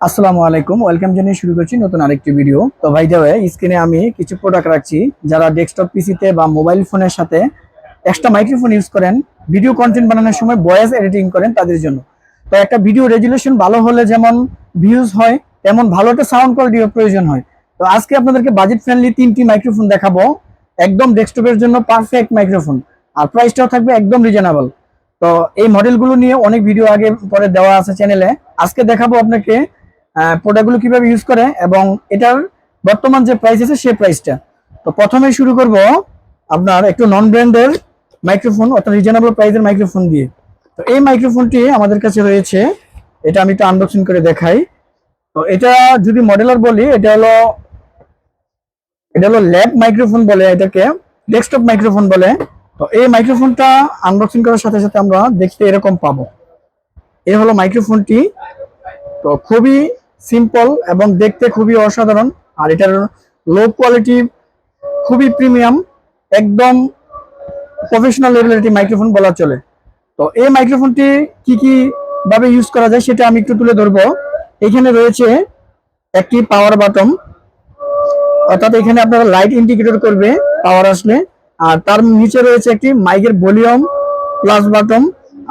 আসসালামু আলাইকুম, ওয়েলকাম জানিয়ে শুরু করছি নতুন আরেকটি ভিডিও। তো ভাই দেওয়া স্ক্রিনে আমি কিছু প্রোডাক্ট রাখছি, যারা ডেস্কটপ পিসিতে বা মোবাইল ফোনের সাথে এক্সট্রা মাইক্রোফোন ইউজ করেন ভিডিও কন্টেন্ট বানানোর সময় ভয়েস এডিটিং করেন তাদের জন্য। তো একটা ভিডিও রেজুলেশন ভালো হলে যেমন ভিউজ হয়, তেমন ভালো একটা সাউন্ড কোয়ালিটিও প্রয়োজন হয়। তো আজকে আপনাদেরকে বাজেট ফ্রেন্ডলি তিনটি মাইক্রোফোন দেখাবো, একদম ডেস্কটপের জন্য পারফেক্ট মাইক্রোফোন আর প্রাইসটাও থাকবে একদম রিজনেবল তো এই মডেলগুলো নিয়ে অনেক ভিডিও আগে পরে দেওয়া আছে চ্যানেলে আজকে দেখাবো আপনাকে প্রোডাক্টগুলো কীভাবে ইউজ করে এবং এটার বর্তমান যে প্রাইস আছে সেই প্রাইসটা তো প্রথমে শুরু করব আপনার একটু নন ব্র্যান্ডের মাইক্রোফোন অর্থাৎ রিজনেবল প্রাইসের মাইক্রোফোন দিয়ে। তো এই মাইক্রোফোনটি আমাদের কাছে রয়েছে। এটা আমি একটু আনবক্সিং করে দেখাই। তো এটা যদি মডেলার বলি, এটা হলো এটা হলো ল্যাব মাইক্রোফোন বলে এটাকে ডেস্কটপ মাইক্রোফোন বলে। তো এই মাইক্রোফোনটা আনবক্সিং করার সাথে সাথে আমরা দেখতে এরকম পাবো। এ হলো মাইক্রোফোনটি তো খুবই সিম্পল এবং দেখতে খুবই অসাধারণ। আর এটার লো কোয়ালিটি খুবই প্রিমিয়াম একদম প্রফেশনাল লেভেলের একটি মাইক্রোফোন বলা চলে। তো এই মাইক্রোফোনটি কি কি ভাবে ইউজ করা যায় সেটা আমি একটু তুলে ধরবো। এখানে রয়েছে একটি পাওয়ার বাটন অর্থাৎ এখানে আপনারা লাইট ইন্ডিকেটর করবে পাওয়ার আসলে। আর তার নিচে রয়েছে একটি মাইকের ভলিউম প্লাস বাটন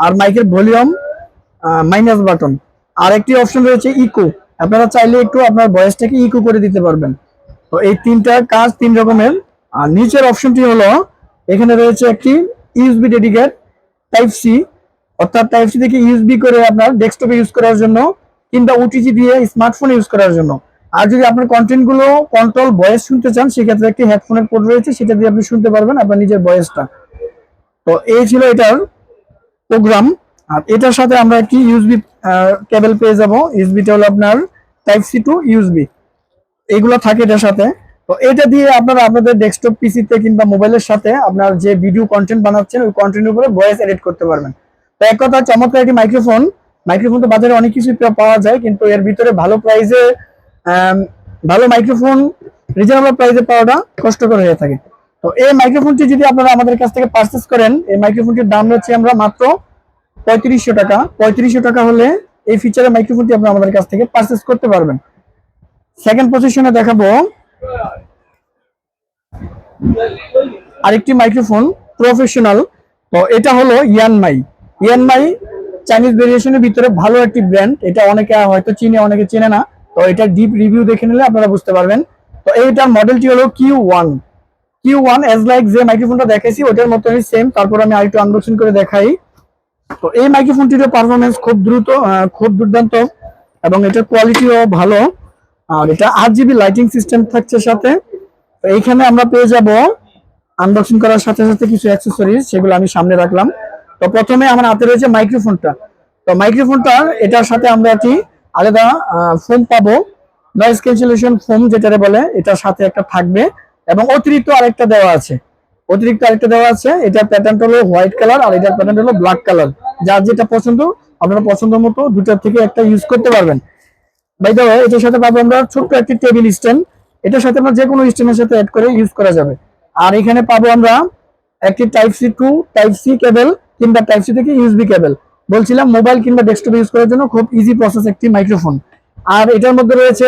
আর মাইকের ভলিউম মাইনাস বাটন আর একটি অপশন রয়েছে ইকো আপনারা চাইলে একটু আপনার ভয়েসটাকে ইকো করে দিতে পারবেন। তো এই তিনটা কাজ তিন রকমের। আর নিচের অপশনটি হলো, এখানে রয়েছে একটি ইউএসবি ডেডিকেট টাইপ সি অর্থাৎ টাইপ সি থেকে ইউএসবি করে আপনার ডেস্কটপে ইউজ করার জন্য, কিংবা ওটিজি দিয়ে স্মার্টফোন ইউজ করার জন্য। আর যদি আপনার কন্টেন্টগুলো কন্ট্রোল ভয়েস শুনতে চান, সেক্ষেত্রে একটি হেডফোনের পোর্ট রয়েছে, সেটা দিয়ে আপনি শুনতে পারবেন আপনার নিজের ভয়েসটা তো এই ছিল এটার প্রোগ্রাম আর এটার সাথে আমরা একটি ইউএসবি কেবল পেয়ে যাব? ইউএসবিটা হলো আপনার টাইপ সি টু ইউএসবি এগুলো থাকে এটার সাথে। তো এটা দিয়ে আপনারা আপনাদের ডেস্কটপ পিসিতে কিংবা মোবাইলের সাথে আপনার যে ভিডিও কন্টেন্ট বানাচ্ছেন, ওই কন্টেন্টের উপরে ভয়েস এডিট করতে পারবেন। তো এক কথা, চমৎকার একটি মাইক্রোফোন মাইক্রোফোন তো বাজারে অনেক কিছু পাওয়া যায়, কিন্তু এর ভিতরে ভালো প্রাইসে ভালো মাইক্রোফোন রিজনেবল প্রাইসে পাওয়াটা কষ্টকর হয়ে থাকে। তো এই মাইক্রোফোনটি যদি আপনারা আমাদের কাছ থেকে পারচেস করেন, এই মাইক্রোফোনটির দাম হচ্ছে আমরা মাত্র পঁয়ত্রিশশো টাকা। পঁয়ত্রিশশো টাকা হলে এই ফিচারের মাইক্রোফোনটি আপনারা আমাদের কাছ থেকে পারচেস করতে পারবেন। সেকেন্ড পজিশনে দেখাবো। আরেকটি মাইক্রোফোন প্রফেশনাল তো এটা হলো ইয়ানমাই ইয়ানমাই চাইনিজ ভেরিয়েশনের ভিতরে ভালো একটি ব্র্যান্ড এটা অনেকে হয়তো চিনে, অনেকে চেনে না। তো এটা ডিপ রিভিউ দেখে নিলে আপনারা বুঝতে পারবেন। তো এইটার মডেলটি হলো Q one Q one edge like যে মাইক্রোফোনটা দেখাইছি, ওটার মতনই সেম তারপর আমি আরেকটু আনবক্সিং করে দেখাই। তো এই মাইক্রোফোনটির পারফরমেন্স খুব দ্রুত খুব দুর্দান্ত এবং এটার কোয়ালিটিও ভালো। আর এটা আট জিবি লাইটিং সিস্টেম থাকছে সাথে। তো এইখানে আমরা পেয়ে যাব আনবক্সিং করার সাথে সাথে কিছু অ্যাক্সেসরিজ সেগুলো আমি সামনে রাখলাম। তো প্রথমে আমার হাতে রয়েছে মাইক্রোফোনটা তো মাইক্রোফোনটা এটার সাথে আমরা একটি আলাদা ফোম পাবো। নয়েজ ক্যান্সেলেশন ফোম যেটারে বলে, এটার সাথে একটা থাকবে এবং অতিরিক্ত আরেকটা দেওয়া আছে। অতিরিক্ত আরেকটা দেওয়া আছে, এটা প্যাটার্নটা হলো হোয়াইট কালার আর এটার প্যাটার্ন হলো ব্ল্যাক কালার যার যেটা পছন্দ, আপনারা পছন্দ মতো দুটার থেকে একটা ইউজ করতে পারবেন। বাই ওয়ে এটার সাথে পাবো আমরা ছোট্ট একটি টেবিল স্ট্যান্ড এটার সাথে আমরা যে কোনো স্ট্যান্ডের সাথে অ্যাড করে ইউজ করা যাবে। আর এখানে পাবো আমরা একটি type C to type C cable কিংবা টাইপ সি থেকে ইউএসবি কেবল বলছিলাম মোবাইল কিংবা ডেস্কটপ ইউজ করার জন্য খুব ইজি প্রসেস একটি মাইক্রোফোন আর এটার মধ্যে রয়েছে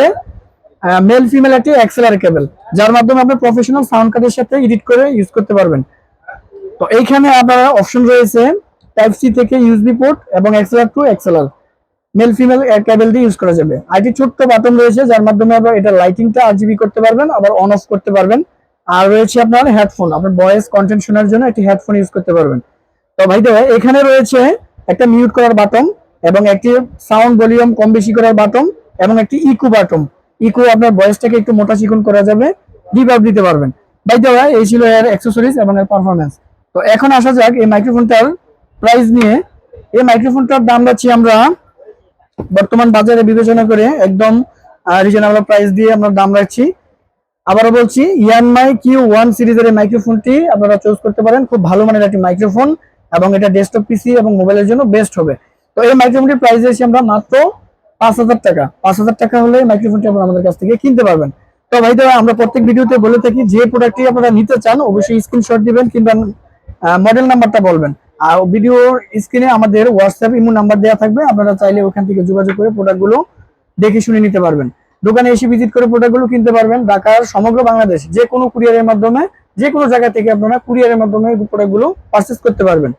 মেল ফিমেল একটি এক্সেলার কেবল যার মাধ্যমে আপনি প্রফেশনাল সাউন্ড কার্ডের সাথে এডিট করে ইউজ করতে পারবেন। তো এইখানে আপনার অপশন রয়েছে টাইপ সি থেকে ইউএসবি পোর্ট এবং XLR to XLR male female cable দিয়ে ইউজ করা যাবে। আইটি ছোট্ট বাটন রয়েছে, যার মাধ্যমে আবার এটা লাইটিংটা আরজিবি করতে পারবেন, আবার অন অফ করতে পারবেন। আর রয়েছে আপনার হেডফোন আপনার ভয়েস কন্টেন্ট শোনার জন্য একটি হেডফোন ইউজ করতে পারবেন। তো ভাই এখানে রয়েছে একটা মিউট করার বাটন এবং একটি সাউন্ড ভলিউম কম বেশি করার বাটন এবং একটি ইকো বাটন ইকো আপনার বয়সটাকে একটু মোটা চিকন করা যাবে রিভার্ব দিতে পারবেন। বাই দ্য এই ছিল এর অ্যাক্সেসরিজ এবং এর পারফরমেন্স তো এখন আসা যাক এই মাইক্রোফোনটার প্রাইস নিয়ে। এই মাইক্রোফোনটার দাম রাখছি আমরা বর্তমান বাজারে বিবেচনা করে একদম রিজনেবল প্রাইস দিয়ে আমরা দাম রাখছি। আবারও বলছি ইয়ানমাই কিউ ওয়ান সিরিজের এই মাইক্রোফোনটি আপনারা চুজ করতে পারেন। খুব ভালো মানের একটি মাইক্রোফোন এবং এটা ডেস্কটপ পিসি এবং মোবাইলের জন্য বেস্ট হবে। তো এই মাইক্রোফোনটির প্রাইস এসে আমরা মাত্র পাঁচ হাজার টাকা। পাঁচ হাজার টাকা হলে মাইক্রোফোনটি আপনারা আমাদের কাছ থেকে কিনতে পারবেন। তো ভাই দাদা আমরা প্রত্যেক ভিডিওতে বলে থাকি, যে প্রোডাক্টটি আপনারা নিতে চান, অবশ্যই স্ক্রিনশট দিবেন কিংবা মডেল নাম্বারটা বলবেন। আর ভিডিওর স্ক্রিনে আমাদের হোয়াটসঅ্যাপ ইমো নাম্বার দেওয়া থাকবে। আপনারা চাইলে ওখান থেকে যোগাযোগ করে প্রোডাক্টগুলো দেখে শুনে নিতে পারবেন। দোকানে এসে ভিজিট করে প্রোডাক্টগুলো কিনতে পারবেন। ঢাকার সমগ্র বাংলাদেশ, যে কোনো কুরিয়ারের মাধ্যমে, যে কোনো জায়গা থেকে আপনারা কুরিয়ারের মাধ্যমে প্রোডাক্টগুলো পারচেস করতে পারবেন।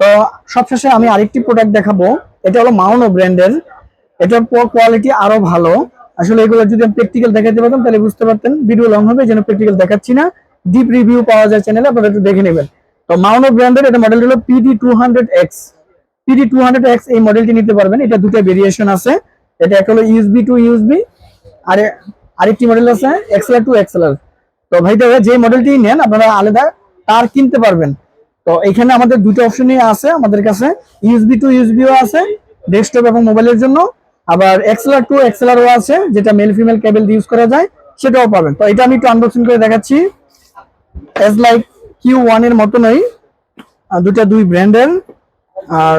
তো সবশেষে আমি আরেকটি প্রোডাক্ট দেখাবো। এটা হলো মাউনো ব্র্যান্ডের এটার কোয়ালিটি আরও ভালো। আসলে এগুলো যদি আমি প্র্যাকটিক্যাল দেখাতে পারতাম, তাহলে বুঝতে পারতেন ভিডিও লং হবে যেন প্র্যাকটিক্যাল দেখাচ্ছি না। ডিপ রিভিউ পাওয়া যায় চ্যানেলে আপনারা একটু দেখে নেবেন। তো মাউনো ব্র্যান্ডের এটা মডেল হলো PD two hundred X PD two hundred X এই মডেলটি নিতে পারবেন, এটা দুটো ভেরিয়েশন আছে। এটা একটা হলো ইউএসবি টু ইউএসবি আর আরেকটি মডেল আছে এক্সএলআর টু এক্সএলআর তো ভাই দাদা, যে মডেলটি নেন, আপনারা আলাদা তার কিনতে পারবেন। তো এখানে আমাদের দুটো অপশনই আছে আমাদের কাছে। ইউএসবি টু ইউএসবিও আছে ডেস্কটপ এবং মোবাইলের জন্য। আবার এক্সএলআর টু এক্সএলআরও আছে, যেটা মেল ফিমেল কেবল ইউজ করা যায়, সেটাও পাবেন। তো এটা আমি একটু আনবক্সিং করে দেখাচ্ছি। এজ লাইক কিউ ওয়ানের মতনই দুটা দুই ব্র্যান্ডের আর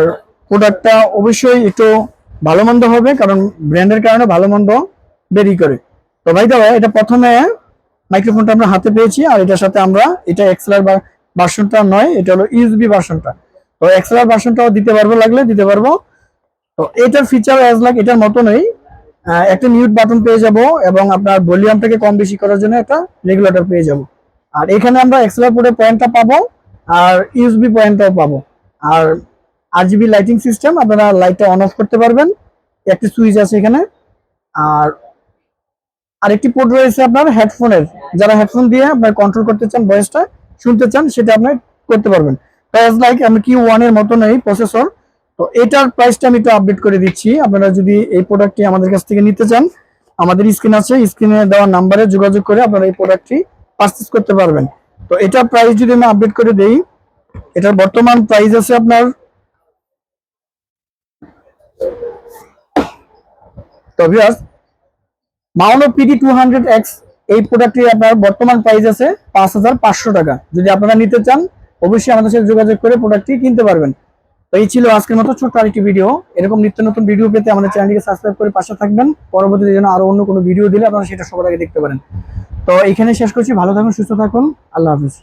প্রোডাক্টটা অবশ্যই একটু ভালো মন্দ হবে, কারণ ব্র্যান্ডের কারণে ভালো মন্দ বেরি করে। তো ভাই দাদা এটা প্রথমে মাইক্রোফোনটা আমরা হাতে পেয়েছি, আর এটার সাথে আমরা এটা এক্সেলার ভার্সনটা নয়, এটা হলো ইউএসবি ভার্সনটা তো এক্সেলার ভার্সনটাও দিতে পারব, লাগলে দিতে পারব। তো এটার ফিচার অ্যাজ লাইক এটার মতনই একটা মিউট বাটন পেয়ে যাব এবং আপনার ভলিউমটাকে কম বেশি করার জন্য একটা রেগুলেটর পেয়ে যাব। আর এখানে আমরা এক্সএলআর পোর্টের পয়েন্টটা পাবো, আর ইউএসবি পয়েন্টটাও পাবো। আর আরজিবি লাইটিং সিস্টেম আপনারা লাইটটা অন অফ করতে পারবেন। একটি সুইচ আছে এখানে। আর আরেকটি পোর্ট রয়েছে আপনার হেডফোনের যারা হেডফোন দিয়ে আপনার কন্ট্রোল করতে চান ভয়েসটা শুনতে চান, সেটা আপনি করতে পারবেন। প্রাইস লাইক আমি কিউ ওয়ানের মতন প্রসেসর তো এটার প্রাইসটা আমি একটু আপডেট করে দিচ্ছি। আপনারা যদি এই প্রোডাক্টটি আমাদের কাছ থেকে নিতে চান, আমাদের স্ক্রিন আছে স্ক্রিনে দেওয়া নাম্বারে যোগাযোগ করে আপনারা এই প্রোডাক্টটি পারচেস করতে পারবেন। তো এটার প্রাইস যদি আমি আপডেট করে দেই, এটার বর্তমান প্রাইস আছে আপনার তো viewers Maono PD two hundred X এই প্রোডাক্টটি আপনার বর্তমান প্রাইস আছে পাঁচ হাজার পাঁচশো টাকা। যদি আপনারা নিতে চান, অবশ্যই আমাদের সাথে যোগাযোগ করে প্রোডাক্টটি কিনতে পারবেন। তো এই ছিল আজকের মতো ছোট্ট আরেকটি ভিডিও এরকম নিত্য নতুন ভিডিও পেতে আমাদের চ্যানেলটিকে সাবস্ক্রাইব করে পাশে থাকবেন। পরবর্তীতে যেন আরও অন্য কোনো ভিডিও দিলে আপনারা সেটা সবার আগে দেখতে পারেন। তো এখানে শেষ করছি। ভালো থাকুন, সুস্থ থাকুন। আল্লাহ হাফিজ।